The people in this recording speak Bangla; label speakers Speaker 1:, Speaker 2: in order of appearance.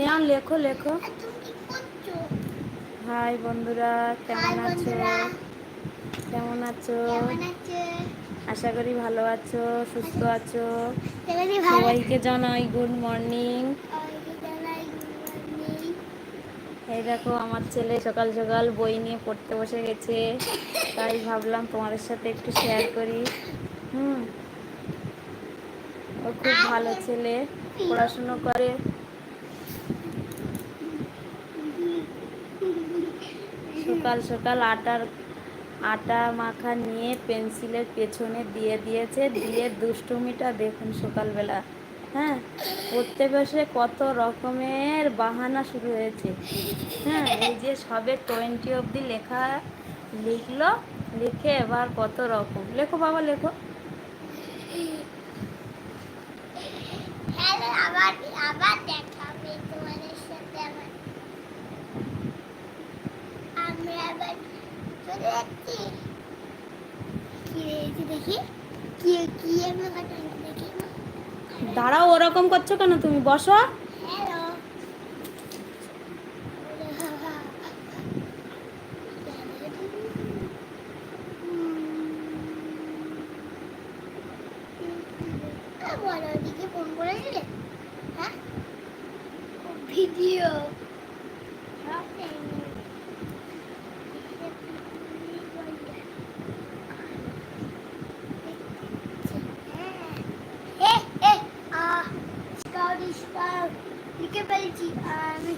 Speaker 1: নেওয়া লেখো লেখো। হাই বন্ধুরা কেমন আছো? কেমন আছো? আশা করি ভালো আছো সুস্থ আছো। সবাইকে জানাই গুড মর্নিং। এই দেখো আমার ছেলে সকাল সকাল বই নিয়ে পড়তে বসে গেছে। তাই ভাবলাম তোমাদের সাথে একটু শেয়ার করি। হুম। ও খুব ভালো ছেলে পড়াশুনো করে। সকাল সকাল আটার, আটা মাখা নিয়ে পেন্সিলের পেছনে দিয়ে দিয়েছে, দিয়ে দুষ্টুমিটা দেখুন সকালবেলা। হ্যাঁ পড়তে বসে কত রকমের বাহানা শুরু হয়েছে। হ্যাঁ এই যে সবে টোয়েন্টি অবধি লেখা লিখলো, লিখে এবার কত রকম। লেখো বাবা, লেখো।
Speaker 2: আবার আবার দেখা হবে তোমাদের সাথে আবার আমরা আবার চলে যাচ্ছি কি হয়েছে দেখি কি কি আমরা ঘটনা দেখি
Speaker 1: দাঁড়াও ওরকম করছ কেন তুমি? বসো।
Speaker 2: ফোন করেছিলে হ্যাঁ? ভিডিও। লিখে ফেলেছি আমি